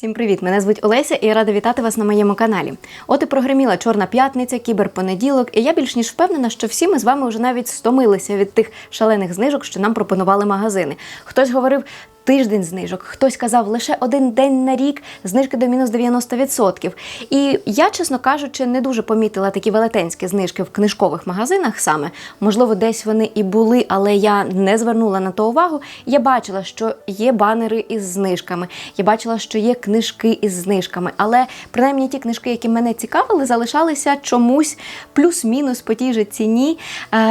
Всім привіт! Мене звуть Олеся і я рада вітати вас на моєму каналі. От і прогреміла Чорна п'ятниця, кіберпонеділок, і я більш ніж впевнена, що всі ми з вами вже навіть стомилися від тих шалених знижок, що нам пропонували магазини. Хтось говорив. Тиждень знижок, хтось казав лише один день на рік, знижки до мінус 90%. І я, чесно кажучи, не дуже помітила такі велетенські знижки в книжкових магазинах саме. Можливо, десь вони і були, але я не звернула на то увагу. Я бачила, що є банери із знижками. Я бачила, що є книжки із знижками. Але принаймні ті книжки, які мене цікавили, залишалися чомусь плюс-мінус по тій же ціні.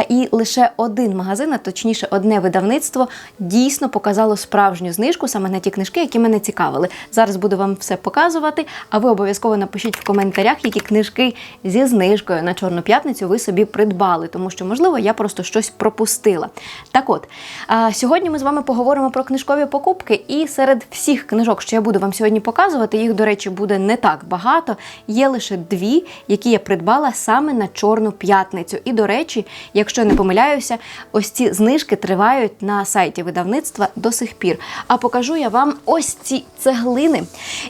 І лише один магазин, а точніше, одне видавництво, дійсно показало справжню знижку саме на ті книжки, які мене цікавили. Зараз буду вам все показувати, а ви обов'язково напишіть в коментарях, які книжки зі знижкою на Чорну п'ятницю ви собі придбали, тому що, можливо, я просто щось пропустила. Так от, сьогодні ми з вами поговоримо про книжкові покупки, і серед всіх книжок, що я буду вам сьогодні показувати, їх, до речі, буде не так багато. Є лише дві, які я придбала саме на Чорну п'ятницю. І, до речі, якщо не помиляюся, ось ці знижки тривають на сайті видавництва до сих пір. А покажу я вам ось ці цеглини,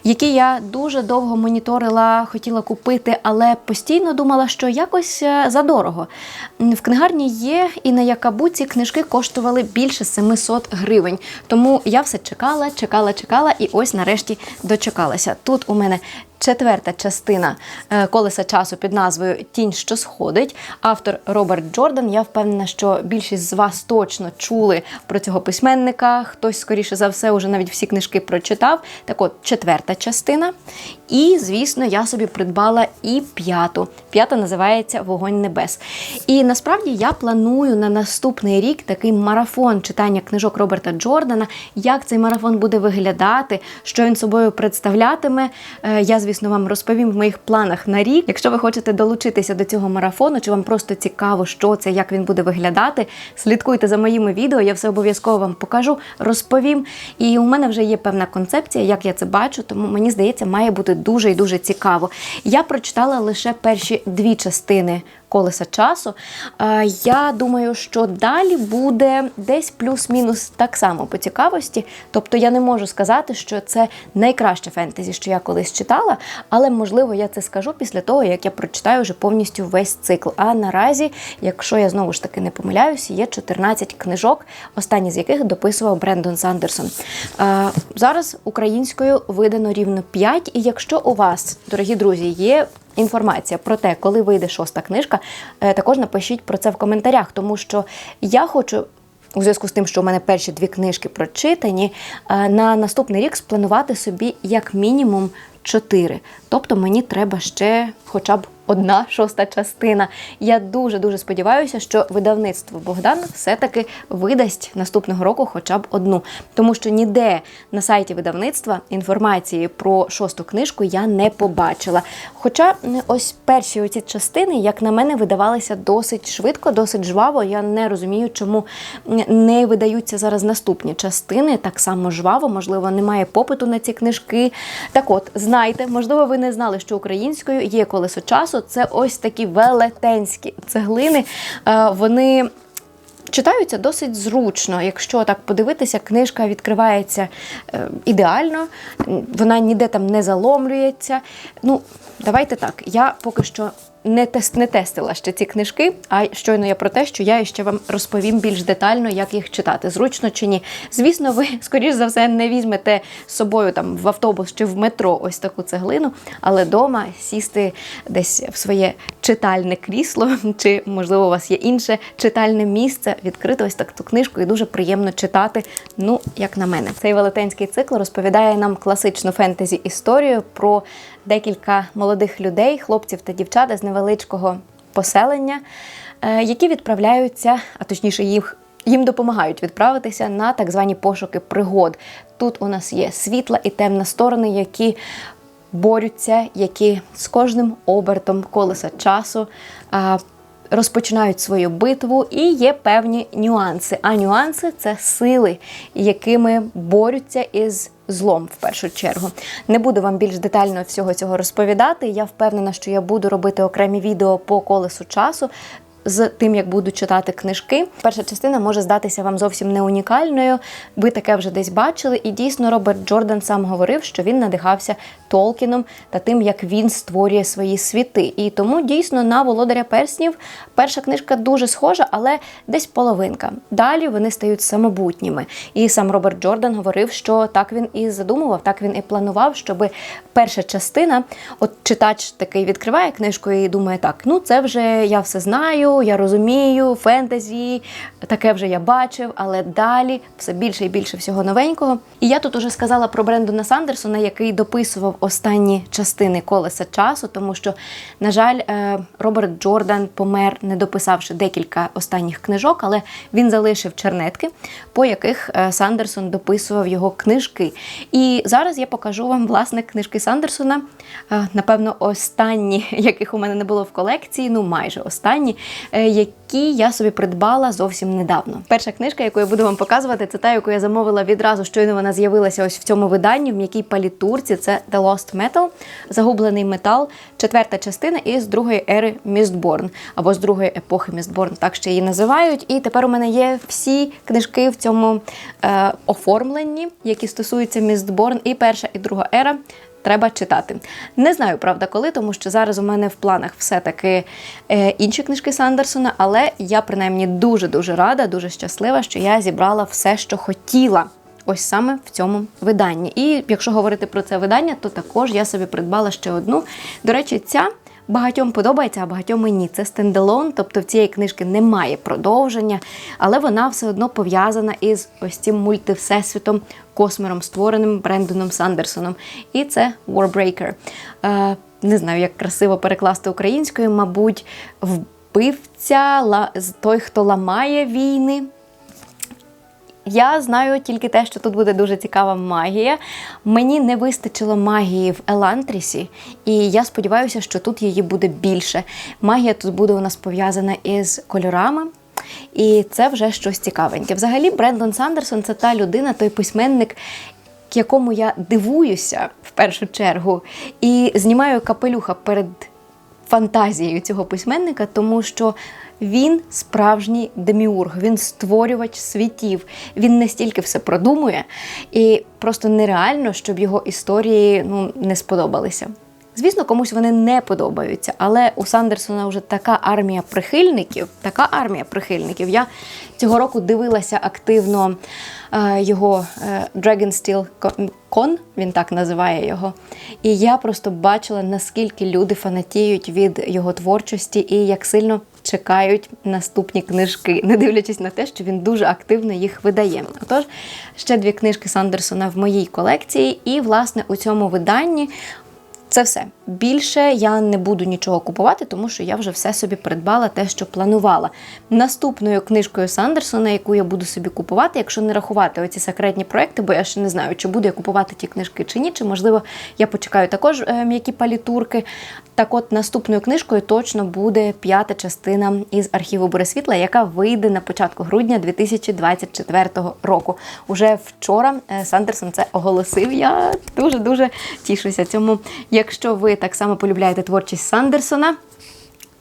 які я дуже довго моніторила, хотіла купити, але постійно думала, що якось е, задорого. В книгарні є, і на Якабуці книжки коштували більше 700 гривень. Тому я все чекала, чекала, чекала, і ось нарешті дочекалася. Тут у мене четверта частина е, колеса часу під назвою Тінь, що сходить. Автор Роберт Джордан. Я впевнена, що більшість з вас точно чули про цього письменника. Хтось, скоріше за все, уже навіть всі книжки прочитав. Так от, четверта частина. І, звісно, я собі придбала і п'яту. П'ята називається Вогонь небес. І насправді я планую на наступний рік такий марафон читання книжок Роберта Джордана. Як цей марафон буде виглядати, що він собою представлятиме. Е, Я, звісно, вам розповім в моїх планах на рік. Якщо ви хочете долучитися до цього марафону, чи вам просто цікаво, що це, як він буде виглядати, слідкуйте за моїми відео, я все обов'язково вам покажу, розповім. І у мене вже є певна концепція, як я це бачу, тому мені здається, має бути дуже і дуже цікаво. Я прочитала лише перші дві частини. Колеса часу. Я думаю, що далі буде десь плюс-мінус так само по цікавості. Тобто я не можу сказати, що це найкраще фентезі, що я колись читала, але можливо я це скажу після того, як я прочитаю вже повністю весь цикл. А наразі, якщо я знову ж таки не помиляюся, є 14 книжок, останні з яких дописував Брендон Сандерсон. Зараз українською видано рівно 5, і якщо у вас, дорогі друзі, є інформація про те, коли вийде шоста книжка, е, також напишіть про це в коментарях, тому що я хочу. У зв'язку з тим, що у мене перші дві книжки прочитані, е, на наступний рік спланувати собі як мінімум чотири. Тобто мені треба ще хоча б одна шоста частина. Я дуже дуже сподіваюся, що видавництво Богдан все-таки видасть наступного року хоча б одну, тому що ніде на сайті видавництва інформації про шосту книжку я не побачила. Хоча ось перші оці частини, як на мене, видавалися досить швидко, досить жваво. Я не розумію, чому не видаються зараз наступні частини так само жваво, можливо, немає попиту на ці книжки. Так от, знайте, можливо, ви не знали, що українською є колесо часу. Це ось такі велетенські цеглини. Е, Вони читаються досить зручно. Якщо так подивитися, книжка відкривається е, ідеально, вона ніде там не заломлюється. Ну, давайте так. Я поки що. Не тест не тестила ще ці книжки, а щойно я про те, що я ще вам розповім більш детально, як їх читати, зручно чи ні. Звісно, ви, скоріш за все, не візьмете з собою там в автобус чи в метро ось таку цеглину, але вдома сісти десь в своє читальне крісло, чи, можливо, у вас є інше читальне місце, відкрити ось таку книжку і дуже приємно читати. Ну, як на мене, цей велетенський цикл розповідає нам класичну фентезі історію про декілька молодих людей, хлопців та дівчат з невеличкого поселення, е, які відправляються, а точніше, їх. Їм допомагають відправитися на так звані пошуки пригод. Тут у нас є світла і темна сторони, які борються, які з кожним обертом колеса часу розпочинають свою битву, і є певні нюанси. А нюанси це сили, якими борються із злом в першу чергу. Не буду вам більш детально всього цього розповідати. Я впевнена, що я буду робити окремі відео по колесу часу. З тим, як буду читати книжки. Перша частина може здатися вам зовсім не унікальною. Ви таке вже десь бачили. І дійсно Роберт Джордан сам говорив, що він надихався Толкіном та тим, як він створює свої світи. І тому дійсно на володаря перснів перша книжка дуже схожа, але десь половинка. Далі вони стають самобутніми. І сам Роберт Джордан говорив, що так він і задумував, так він і планував, щоб перша частина, от читач такий відкриває книжку і думає, так, ну це вже я все знаю, я розумію, фентезі, таке вже я бачив, але далі все більше і більше всього новенького. І я тут уже сказала про Брендона Сандерсона, який дописував останні частини колеса часу, тому що, на жаль, е, Роберт Джордан помер, не дописавши декілька останніх книжок, але він залишив чернетки, по яких е, Сандерсон дописував його книжки. І зараз я покажу вам власне книжки Сандерсона. Е, Напевно, останні, яких у мене не було в колекції, ну майже останні, які я собі придбала зовсім недавно. Перша книжка, яку я буду вам показувати, це та, яку я замовила відразу, щойно вона з'явилася ось в цьому виданні, в м'якій палітурці. Це The Lost Metal, загублений метал, четверта частина із другої ери Містборн або з другої епохи Містборн, так ще її називають. І тепер у мене є всі книжки в цьому е, оформленні, які стосуються Містборн, і перша, і друга ера. Треба читати. Не знаю, правда, коли, тому що зараз у мене в планах все-таки е, інші книжки Сандерсона, але я принаймні дуже-дуже рада, дуже щаслива, що я зібрала все, що хотіла. Ось саме в цьому виданні. І якщо говорити про це видання, то також я собі придбала ще одну. До речі, ця багатьом подобається, а багатьом і ні. Це стенделон, тобто в цієї книжки немає продовження, але вона все одно пов'язана із ось цим мультивсесвітом, космером, створеним Брендоном Сандерсоном. І це Warbreaker. Е, не знаю, як красиво перекласти українською, мабуть, вбивця, ла- той, хто ламає війни. Я знаю тільки те, що тут буде дуже цікава магія. Мені не вистачило магії в Елантрісі, і я сподіваюся, що тут її буде більше. Магія тут буде у нас пов'язана із кольорами. І це вже щось цікавеньке. Взагалі, Брендон Сандерсон це та людина, той письменник, якому я дивуюся в першу чергу, і знімаю капелюха перед фантазією цього письменника, тому що він справжній деміург, він створювач світів. Він не стільки все продумує, і просто нереально, щоб його історії ну, не сподобалися. Звісно, комусь вони не подобаються, але у Сандерсона вже така армія прихильників, така армія прихильників. Я цього року дивилася активно е, його е, Dragonsteel Con, він так називає його. І я просто бачила, наскільки люди фанатіють від його творчості і як сильно чекають наступні книжки, не дивлячись на те, що він дуже активно їх видає. Отож, ще дві книжки Сандерсона в моїй колекції, і, власне, у цьому виданні це все. Більше я не буду нічого купувати, тому що я вже все собі придбала те, що планувала. Наступною книжкою Сандерсона, яку я буду собі купувати, якщо не рахувати оці секретні проекти, бо я ще не знаю, чи буду я купувати ті книжки чи ні, чи можливо я почекаю також е, м'які палітурки. Так от наступною книжкою точно буде п'ята частина із архіву Борисвітла, яка вийде на початку грудня 2024 року. Уже вчора е, Сандерсон це оголосив. Я дуже дуже тішуся цьому. Якщо ви так само полюбляєте творчість Сандерсона,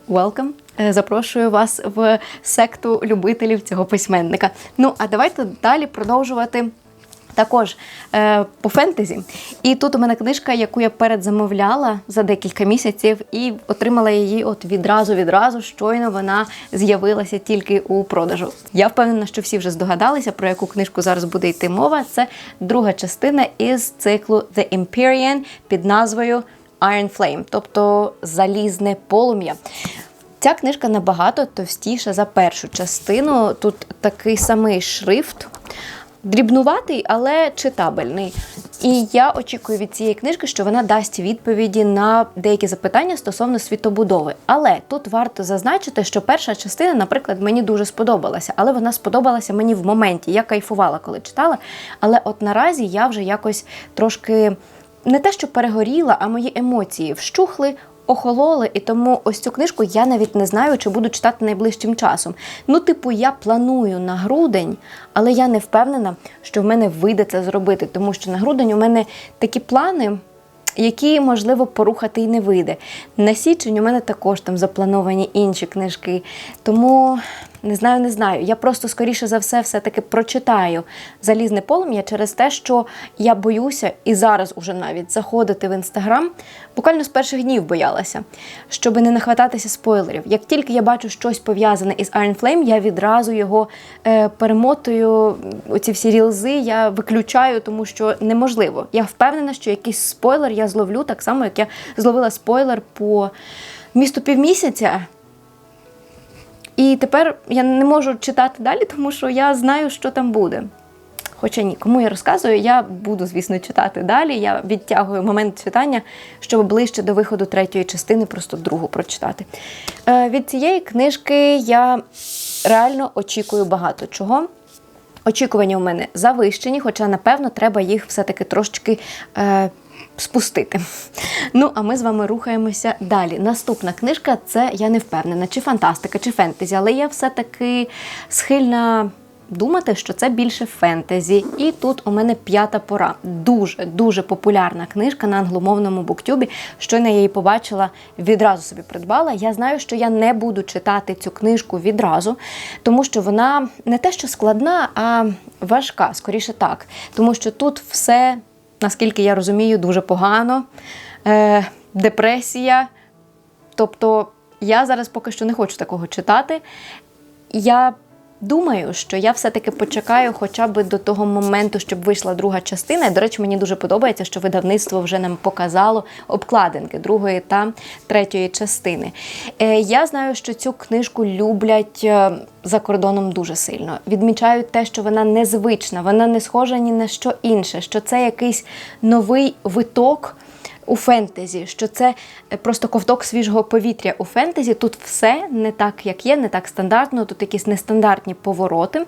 welcome! Е, Запрошую вас в секту любителів цього письменника. Ну а давайте далі продовжувати. Також е, по фентезі. І тут у мене книжка, яку я передзамовляла за декілька місяців, і отримала її от відразу відразу. Щойно вона з'явилася тільки у продажу. Я впевнена, що всі вже здогадалися, про яку книжку зараз буде йти мова. Це друга частина із циклу The Empyrean під назвою Iron Flame, тобто залізне полум'я. Ця книжка набагато товстіша за першу частину. Тут такий самий шрифт. Дрібнуватий, але читабельний. І я очікую від цієї книжки, що вона дасть відповіді на деякі запитання стосовно світобудови. Але тут варто зазначити, що перша частина, наприклад, мені дуже сподобалася, але вона сподобалася мені в моменті. Я кайфувала, коли читала. Але от наразі я вже якось трошки не те, що перегоріла, а мої емоції вщухли. Охололи, і тому ось цю книжку я навіть не знаю, чи буду читати найближчим часом. Ну, типу, я планую на грудень, але я не впевнена, що в мене вийде це зробити, тому що на грудень у мене такі плани. які, можливо, порухати і не вийде. На січень у мене також там заплановані інші книжки. Тому не знаю, не знаю. Я просто скоріше за все все-таки прочитаю залізне полум'я через те, що я боюся і зараз уже навіть заходити в інстаграм. Буквально з перших днів боялася, щоб не нахвататися спойлерів. Як тільки я бачу щось пов'язане із Iron Flame, я відразу його е, перемотую. Оці всі рілзи я виключаю, тому що неможливо. Я впевнена, що якийсь спойлер я зловлю так само, як я зловила спойлер по місту півмісяця. І тепер я не можу читати далі, тому що я знаю, що там буде. Хоча ні, кому я розказую, я буду, звісно, читати далі. Я відтягую момент читання, щоб ближче до виходу третьої частини просто другу прочитати. Е, від цієї книжки я реально очікую багато чого. Очікування у мене завищені, хоча, напевно, треба їх все-таки трошечки е, спустити. Ну, а ми з вами рухаємося далі. Наступна книжка це я не впевнена, чи фантастика, чи фентезі, але я все-таки схильна. Думати, що це більше фентезі. І тут у мене п'ята пора. Дуже дуже популярна книжка на англомовному буктюбі. Щойно я її побачила, відразу собі придбала. Я знаю, що я не буду читати цю книжку відразу, тому що вона не те, що складна, а важка, скоріше так. Тому що тут все, наскільки я розумію, дуже погано. Е, депресія. Тобто я зараз поки що не хочу такого читати. Я думаю, що я все-таки почекаю хоча б до того моменту, щоб вийшла друга частина. І, до речі, мені дуже подобається, що видавництво вже нам показало обкладинки другої та третьої частини. Е, я знаю, що цю книжку люблять. е, За кордоном дуже сильно відмічають те, що вона незвична, вона не схожа ні на що інше, що це якийсь новий виток у фентезі, що це е, просто ковток свіжого повітря у фентезі. Тут все не так, як є, не так стандартно, тут якісь нестандартні повороти.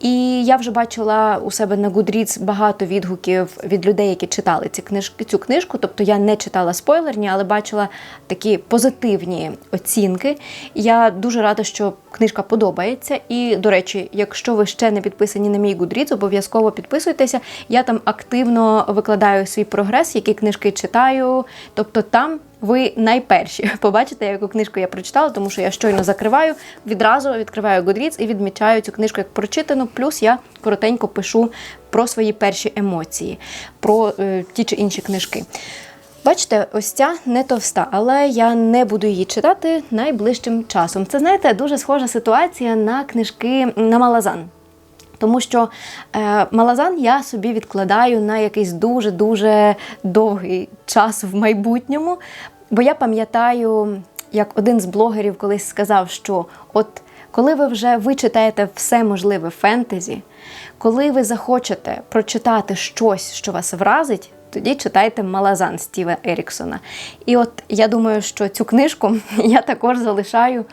І я вже бачила у себе на Goodreads багато відгуків від людей, які читали ці книжки, цю книжку. Тобто я не читала спойлерні, але бачила такі позитивні оцінки. Я дуже рада, що книжка подобається. І, до речі, якщо ви ще не підписані на мій Goodreads, обов'язково підписуйтеся. Я там активно викладаю свій прогрес, які книжки читаю. Тобто там ви найперші побачите, яку книжку я прочитала, тому що я щойно закриваю, відразу відкриваю Goodreads і відмічаю цю книжку як прочитану. Плюс я коротенько пишу про свої перші емоції, про е, ті чи інші книжки. Бачите, ось ця не товста, але я не буду її читати найближчим часом. Це, знаєте, дуже схожа ситуація на книжки на Малазан. Тому що е, Малазан я собі відкладаю на якийсь дуже-дуже довгий час в майбутньому. Бо я пам'ятаю, як один з блогерів колись сказав, що от коли ви вже вичитаєте все можливе фентезі, коли ви захочете прочитати щось, що вас вразить, тоді читайте Малазан Стіва Еріксона. І от я думаю, що цю книжку я також залишаю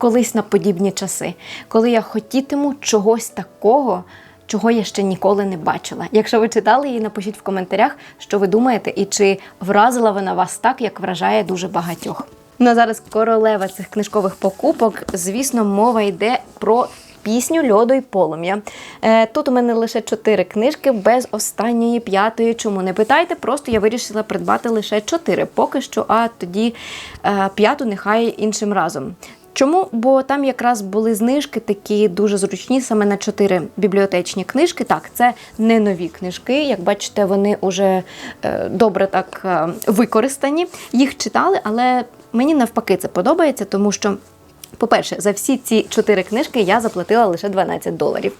колись на подібні часи, коли я хотітиму чогось такого, чого я ще ніколи не бачила. Якщо ви читали її, напишіть в коментарях, що ви думаєте, і чи вразила вона вас так, як вражає дуже багатьох. Ну а зараз королева цих книжкових покупок. Звісно, мова йде про. Пісню льоду й полум'я. Е, тут у мене лише чотири книжки без останньої п'ятої. Чому не питайте? Просто я вирішила придбати лише чотири поки що, а тоді е, п'яту нехай іншим разом. Чому? Бо там якраз були знижки такі дуже зручні, саме на чотири бібліотечні книжки. Так, це не нові книжки. Як бачите, вони вже е, добре так е, використані. Їх читали, але мені навпаки це подобається, тому що. По-перше, за всі ці чотири книжки я заплатила лише 12 доларів.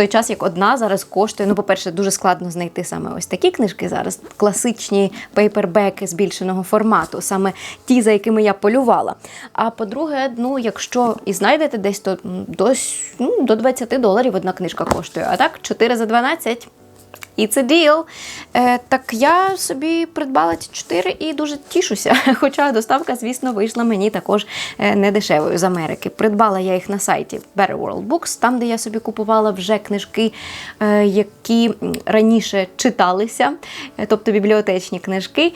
Той час, як одна зараз коштує, ну, по-перше, дуже складно знайти саме ось такі книжки зараз, класичні пейпербеки збільшеного формату, саме ті, за якими я полювала. А по-друге, ну, якщо і знайдете десь, то дось, ну, до 20 доларів одна книжка коштує. А так, 4 за 12 It's a deal. Е, так я собі придбала ці чотири і дуже тішуся. Хоча доставка, звісно, вийшла мені також е, не дешевою з Америки. Придбала я їх на сайті Better World Books, там, де я собі купувала вже книжки, е, які раніше читалися, е, тобто бібліотечні книжки.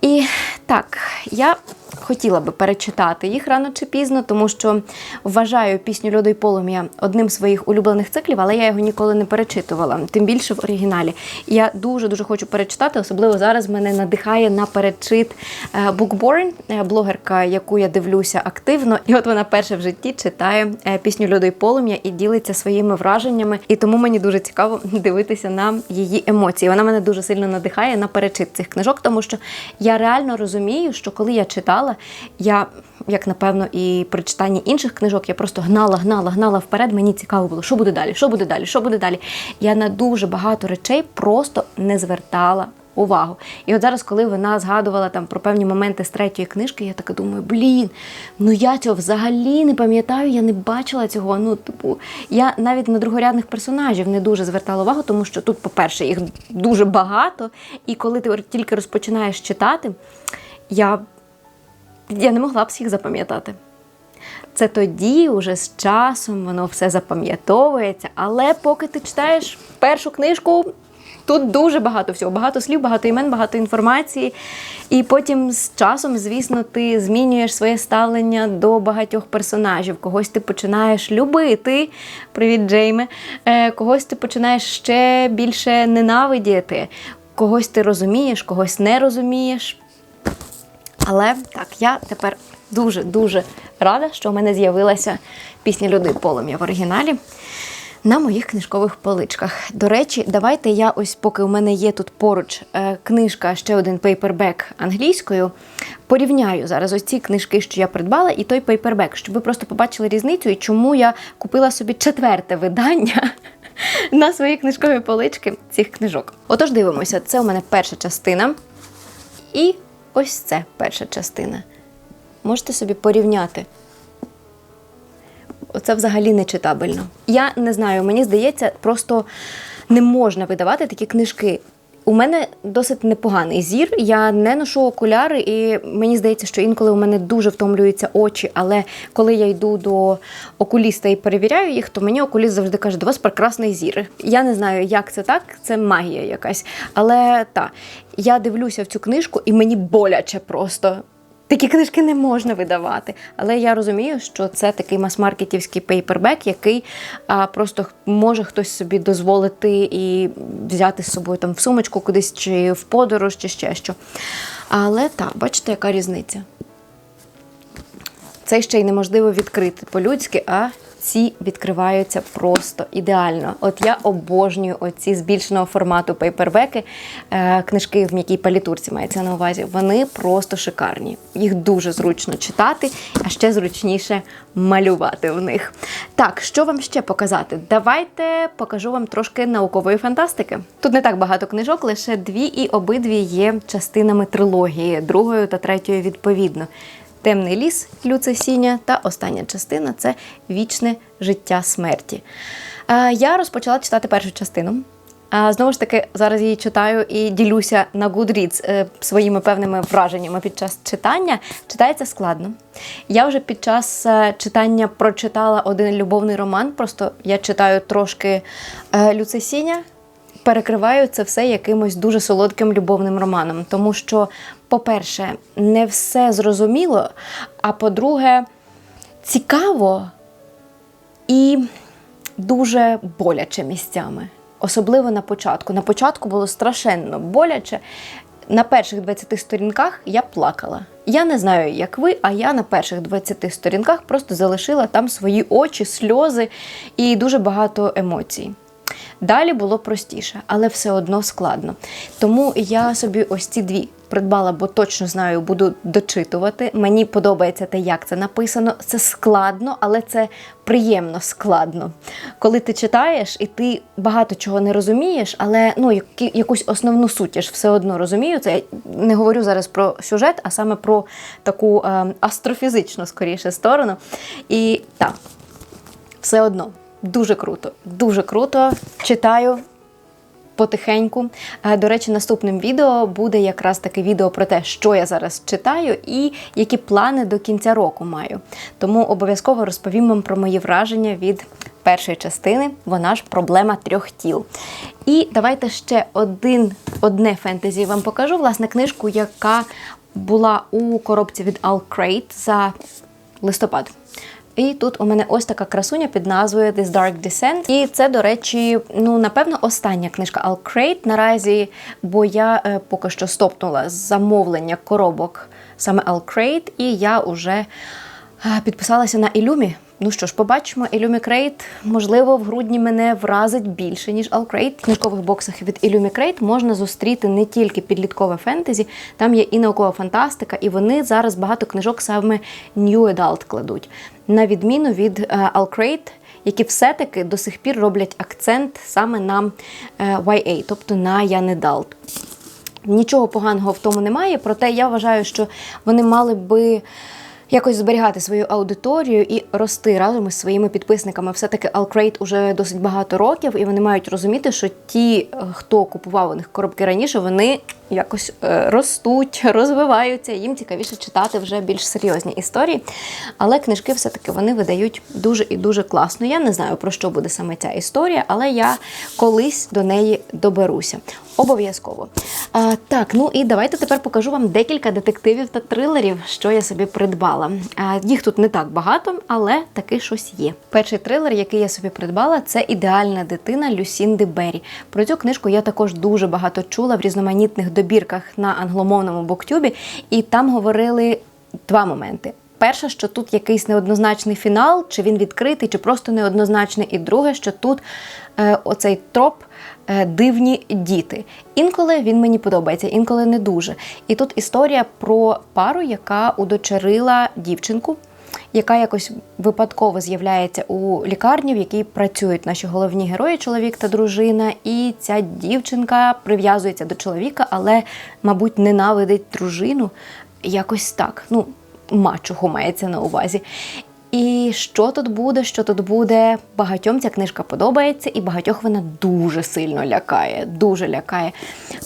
І так, я хотіла би перечитати їх рано чи пізно, тому що вважаю пісню Льоду й полум'я одним з своїх улюблених циклів, але я його ніколи не перечитувала, тим більше в оригіналі. Я дуже дуже хочу перечитати. Особливо зараз мене надихає на перечит е, Bookborn, е, блогерка, яку я дивлюся активно. І от вона перше в житті читає е, пісню Людо й полум'я і ділиться своїми враженнями. І тому мені дуже цікаво дивитися на її емоції. Вона мене дуже сильно надихає на перечит цих книжок, тому що я реально розумію, що коли я читала, я, як напевно, і при читанні інших книжок, я просто гнала, гнала, гнала вперед. Мені цікаво було, що буде далі, що буде далі, що буде далі. Я на дуже багато речей просто не звертала. Увагу. І от зараз, коли вона згадувала там про певні моменти з третьої книжки, я така думаю, блін, ну я цього взагалі не пам'ятаю, я не бачила цього. Ну, типу, я навіть на другорядних персонажів не дуже звертала увагу, тому що тут, по-перше, їх дуже багато. І коли ти тільки розпочинаєш читати, я, я не могла всіх запам'ятати. Це тоді, уже з часом, воно все запам'ятовується. Але поки ти читаєш першу книжку, тут дуже багато всього, багато слів, багато імен, багато інформації. І потім з часом, звісно, ти змінюєш своє ставлення до багатьох персонажів. Когось ти починаєш любити. Привіт, Джейме. Е, Когось ти починаєш ще більше ненавидіти. Когось ти розумієш, когось не розумієш. Але так, я тепер дуже-дуже рада, що в мене з'явилася пісня Люди полум'я в оригіналі на моїх книжкових поличках. До речі, давайте я ось, поки у мене є тут поруч е, книжка, ще один пейпербек англійською. Порівняю зараз ось ці книжки, що я придбала, і той пейпербек, щоб ви просто побачили різницю і чому я купила собі четверте видання. На свої книжкові полички цих книжок. Отож, дивимося, це у мене перша частина. І ось це перша частина. Можете собі порівняти. Оце взагалі не читабельно. Я не знаю, мені здається, просто не можна видавати такі книжки. У мене досить непоганий зір. Я не ношу окуляри, і мені здається, що інколи у мене дуже втомлюються очі. Але коли я йду до окуліста і перевіряю їх, то мені окуліст завжди каже, до вас прекрасний зір. Я не знаю, як це так, це магія якась. Але так, я дивлюся в цю книжку, і мені боляче просто. Такі книжки не можна видавати. Але я розумію, що це такий мас-маркетівський пейпербек, який а, просто може хтось собі дозволити і взяти з собою там в сумочку кудись, чи в подорож, чи ще що. Але так, бачите, яка різниця? Це ще й неможливо відкрити по-людськи, а ці відкриваються просто ідеально. От я обожнюю оці збільшеного формату пейпербеки, е, книжки в м'якій палітурці мається на увазі. Вони просто шикарні. Їх дуже зручно читати, а ще зручніше малювати в них. Так, що вам ще показати? Давайте покажу вам трошки наукової фантастики. Тут не так багато книжок, лише дві, і обидві є частинами трилогії, другою та третьою відповідно. Темний ліс Люце Сіня та остання частина це вічне життя смерті. Я розпочала читати першу частину. Знову ж таки, зараз її читаю і ділюся на Goodreads е, своїми певними враженнями під час читання. Читається складно. Я вже під час е, читання прочитала один любовний роман, просто я читаю трошки е, Люцесіня, перекриваю це все якимось дуже солодким любовним романом. Тому що, по-перше, не все зрозуміло, а по-друге, цікаво і дуже боляче місцями. Особливо на початку. На початку було страшенно боляче. На перших 20 сторінках я плакала. Я не знаю, як ви, а я на перших 20 сторінках просто залишила там свої очі, сльози і дуже багато емоцій. Далі було простіше, але все одно складно. Тому я собі ось ці дві придбала, бо точно знаю, буду дочитувати. Мені подобається те, як це написано. Це складно, але це приємно складно. Коли ти читаєш і ти багато чого не розумієш, але ну, якусь основну суть я ж все одно розумію. Це я не говорю зараз про сюжет, а саме про таку е, астрофізичну, скоріше, сторону. І так, все одно. Дуже круто, дуже круто. Читаю потихеньку. Е, До речі, наступним відео буде якраз таке відео про те, що я зараз читаю і які плани до кінця року маю. Тому обов'язково розповім вам про мої враження від першої частини. Вона ж проблема трьох тіл. І давайте ще один, одне фентезі вам покажу. Власне, книжку, яка була у коробці від All Crate за листопад. І тут у мене ось така красуня під назвою This Dark Descent. І це, до речі, ну напевно, остання книжка Alcrate наразі, бо я е, поки що стопнула замовлення коробок саме Alcrate, і я вже е, підписалася на Illumi. Ну що ж, побачимо, Illumicrate, можливо, в грудні мене вразить більше, ніж Alcrate. В книжкових боксах від Illumi Crate можна зустріти не тільки підліткове фентезі, там є і наукова фантастика, і вони зараз багато книжок саме New Adult кладуть. На відміну від е, Alcrate, які все-таки до сих пір роблять акцент саме на е, YA, тобто на Adult. Нічого поганого в тому немає, проте я вважаю, що вони мали би якось зберігати свою аудиторію і рости разом із своїми підписниками. Все-таки Alcrate уже досить багато років, і вони мають розуміти, що ті, е, хто купував у них коробки раніше, вони якось е, ростуть, розвиваються. Їм цікавіше читати вже більш серйозні історії. Але книжки все-таки вони видають дуже і дуже класно. Я не знаю, про що буде саме ця історія, але я колись до неї доберуся. Обов'язково. Так, ну і давайте тепер покажу вам декілька детективів та трилерів, що я собі придбала. А, Їх тут не так багато, але таки щось є. Перший трилер, який я собі придбала, це ідеальна дитина Люсінди Беррі. Про цю книжку я також дуже багато чула в різноманітних добірках на англомовному буктюбі, і там говорили два моменти. Перше, що тут якийсь неоднозначний фінал, чи він відкритий, чи просто неоднозначний. І друге, що тут е, оцей троп е, дивні діти. Інколи він мені подобається, інколи не дуже. І тут історія про пару, яка удочерила дівчинку. Яка якось випадково з'являється у лікарні, в якій працюють наші головні герої, чоловік та дружина, і ця дівчинка прив'язується до чоловіка, але, мабуть, ненавидить дружину якось так. Ну, мачуху мається на увазі. І що тут буде, що тут буде? Багатьом ця книжка подобається, і багатьох вона дуже сильно лякає. Дуже лякає.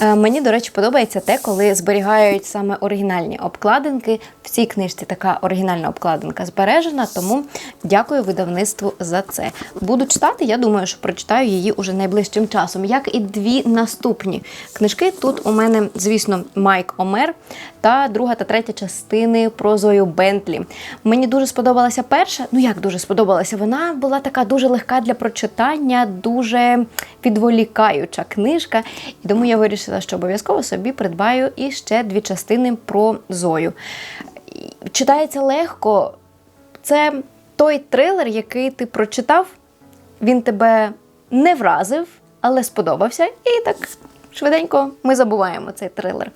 Е, мені, до речі, подобається те, коли зберігають саме оригінальні обкладинки. В цій книжці така оригінальна обкладинка збережена, тому дякую видавництву за це. Буду читати, я думаю, що прочитаю її уже найближчим часом. Як і дві наступні книжки. Тут у мене, звісно, Майк Омер та друга та третя частини про Зою Бентлі. Мені дуже сподобалася перша. Ну як дуже сподобалася? Вона була така дуже легка для прочитання, дуже відволікаюча книжка. І тому я вирішила, що обов'язково собі придбаю і ще дві частини про Зою. Читається легко. Це той трилер, який ти прочитав, він тебе не вразив, але сподобався. І так швиденько ми забуваємо цей трилер.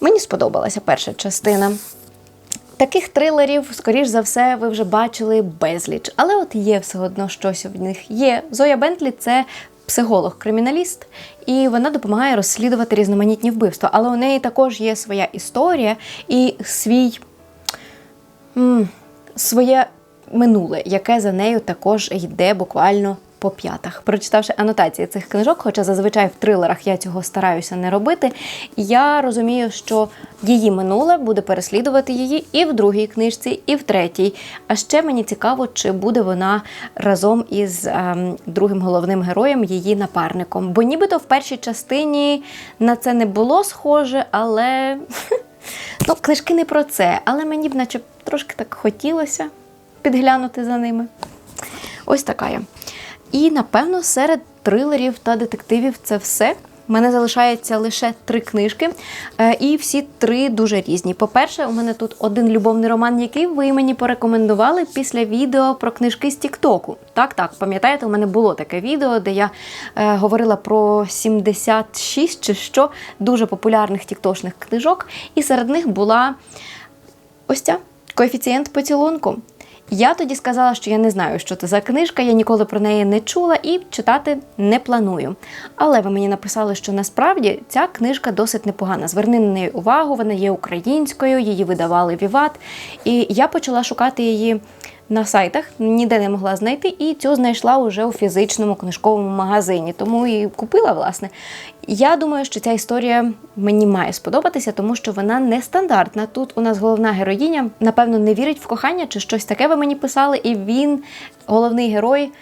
Мені сподобалася перша частина. Таких трилерів, скоріш за все, ви вже бачили безліч. Але от є все одно щось в них є. Зоя Бентлі це психолог-криміналіст, і вона допомагає розслідувати різноманітні вбивства. Але у неї також є своя історія і свій м, своє минуле, яке за нею також йде буквально по п'ятах. Прочитавши анотації цих книжок, хоча зазвичай в трилерах я цього стараюся не робити, я розумію, що її минуле буде переслідувати її і в другій книжці, і в третій. А ще мені цікаво, чи буде вона разом із ем, другим головним героєм, її напарником. Бо нібито в першій частині на це не було схоже, але ну, книжки не про це. Але мені б, наче, трошки так хотілося підглянути за ними. Ось така я. І, напевно, серед трилерів та детективів це все. У мене залишається лише три книжки, е, і всі три дуже різні. По-перше, у мене тут один любовний роман, який ви мені порекомендували після відео про книжки з Тіктоку. Так, так, пам'ятаєте, у мене було таке відео, де я е, говорила про 76 чи що дуже популярних тіктошних книжок, і серед них була ось ця коефіцієнт поцілунку. Я тоді сказала, що я не знаю, що це за книжка, я ніколи про неї не чула і читати не планую. Але ви мені написали, що насправді ця книжка досить непогана. Зверни на неї увагу, вона є українською, її видавали Віват. І я почала шукати її. На сайтах ніде не могла знайти, і цю знайшла уже у фізичному книжковому магазині, тому і купила, власне. Я думаю, що ця історія мені має сподобатися, тому що вона нестандартна. Тут у нас головна героїня, напевно, не вірить в кохання чи щось таке ви мені писали, і він, головний герой,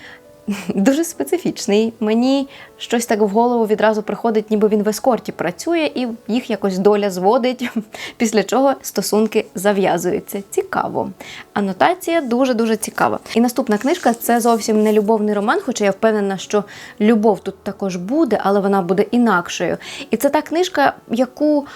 дуже специфічний. Мені щось так в голову відразу приходить, ніби він в ескорті працює, і їх якось доля зводить, після чого стосунки зав'язуються. Цікаво. Анотація дуже-дуже цікава. І наступна книжка це зовсім не любовний роман, хоча я впевнена, що любов тут також буде, але вона буде інакшою. І це та книжка, яку,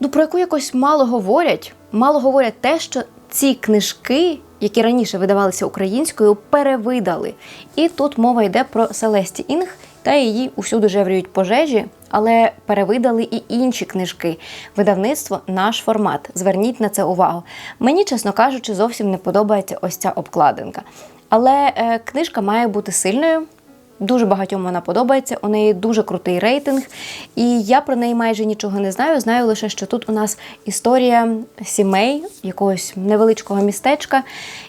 ну, про яку якось мало говорять. Мало говорять те, що ці книжки, які раніше видавалися українською, перевидали. І тут мова йде про Селесті Інг та її усюди жеврюють пожежі, але перевидали і інші книжки. Видавництво наш формат. Зверніть на це увагу. Мені, чесно кажучи, зовсім не подобається ось ця обкладинка. Але е, книжка має бути сильною. Дуже багатьом вона подобається. У неї дуже крутий рейтинг, і я про неї майже нічого не знаю. Знаю лише, що тут у нас історія сімей, якогось невеличкого містечка.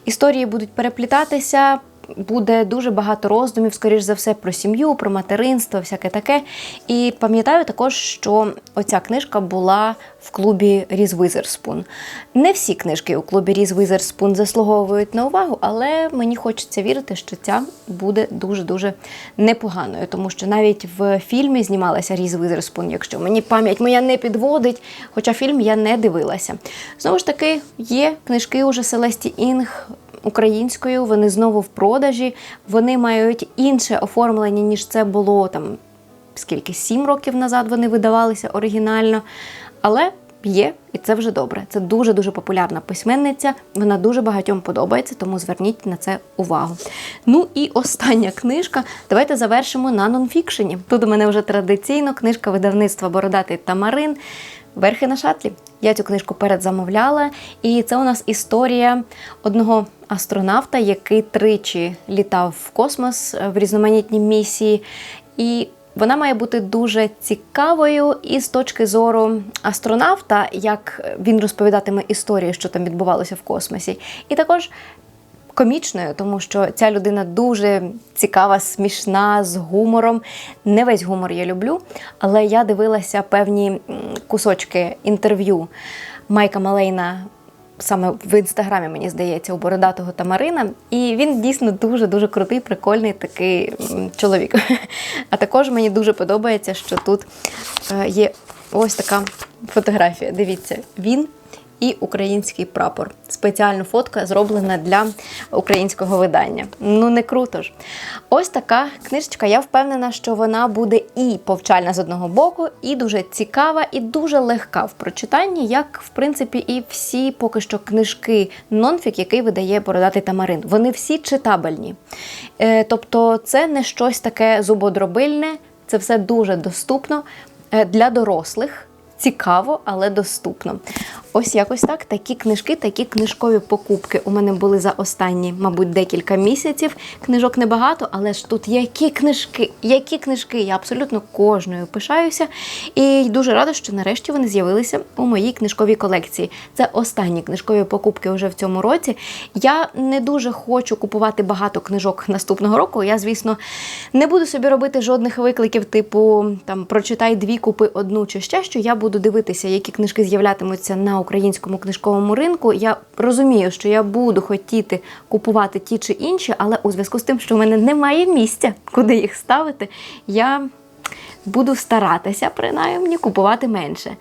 Історії будуть переплітатися. Буде дуже багато роздумів, скоріш за все, про сім'ю, про материнство, всяке таке. І пам'ятаю також, що оця книжка була в клубі Різ Визерспун. Не всі книжки у клубі Різ Визерспун заслуговують на увагу, але мені хочеться вірити, що ця буде дуже-дуже непоганою, тому що навіть в фільмі знімалася Різ Визерспун, якщо мені пам'ять моя не підводить, хоча фільм я не дивилася. Знову ж таки, є книжки уже Селесті Інг українською, вони знову в продажі, вони мають інше оформлення, ніж це було там скільки сім років назад вони видавалися оригінально. Але є, і це вже добре. Це дуже дуже популярна письменниця. Вона дуже багатьом подобається, тому зверніть на це увагу. Ну і остання книжка. Давайте завершимо на нонфікшені. Тут у мене вже традиційно книжка видавництва Бородатий Тамарин. Верхи на шатлі. Я цю книжку передзамовляла, і це у нас історія одного астронавта, який тричі літав в космос в різноманітні місії. І вона має бути дуже цікавою і з точки зору астронавта, як він розповідатиме історію, що там відбувалося в космосі. І також комічною, тому що ця людина дуже цікава, смішна, з гумором. Не весь гумор я люблю, але я дивилася певні кусочки інтерв'ю Майка Малейна. Саме в інстаграмі, мені здається, у бородатого Тамарина. І він дійсно дуже-дуже крутий, прикольний такий чоловік. А також мені дуже подобається, що тут е, є ось така фотографія. Дивіться, він і український прапор. Спеціальна фотка зроблена для українського видання. Ну не круто ж. Ось така книжечка. Я впевнена, що вона буде і повчальна з одного боку, і дуже цікава, і дуже легка в прочитанні, як в принципі і всі поки що книжки нонфік, який видає бородатий Тамарин. Вони всі читабельні. Е, тобто, це не щось таке зубодробильне, це все дуже доступно е, для дорослих. Цікаво, але доступно. Ось якось так. Такі книжки, такі книжкові покупки у мене були за останні, мабуть, декілька місяців. Книжок небагато, але ж тут які книжки, які книжки. Я абсолютно кожною пишаюся. І дуже рада, що нарешті вони з'явилися у моїй книжковій колекції. Це останні книжкові покупки вже в цьому році. Я не дуже хочу купувати багато книжок наступного року. Я, звісно, не буду собі робити жодних викликів, типу там прочитай дві, купи одну чи ще що. Я буду дивитися, які книжки з'являтимуться на українському книжковому ринку. Я розумію, що я буду хотіти купувати ті чи інші, але у зв'язку з тим, що в мене немає місця, куди їх ставити, я буду старатися принаймні купувати менше.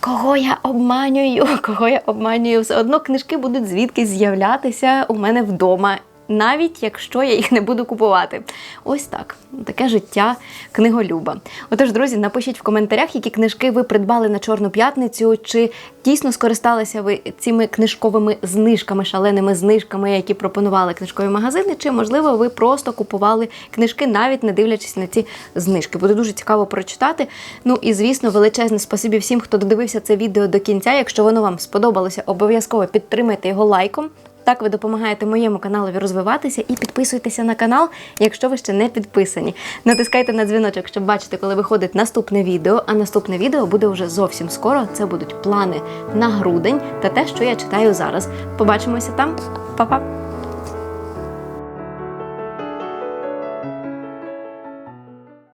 Кого я обманюю? Кого я обманюю? Все одно книжки будуть звідки з'являтися у мене вдома. Навіть якщо я їх не буду купувати. Ось так. Таке життя книголюба. Отож, друзі, напишіть в коментарях, які книжки ви придбали на Чорну п'ятницю, чи дійсно скористалися ви цими книжковими знижками, шаленими знижками, які пропонували книжкові магазини, чи, можливо, ви просто купували книжки, навіть не дивлячись на ці знижки. Буде дуже цікаво прочитати. Ну і звісно, величезне спасибі всім, хто додивився це відео до кінця. Якщо воно вам сподобалося, обов'язково підтримайте його лайком. Так ви допомагаєте моєму каналові розвиватися і підписуйтеся на канал, якщо ви ще не підписані. Натискайте на дзвіночок, щоб бачити, коли виходить наступне відео. А наступне відео буде вже зовсім скоро. Це будуть плани на грудень та те, що я читаю зараз. Побачимося там, Па-па!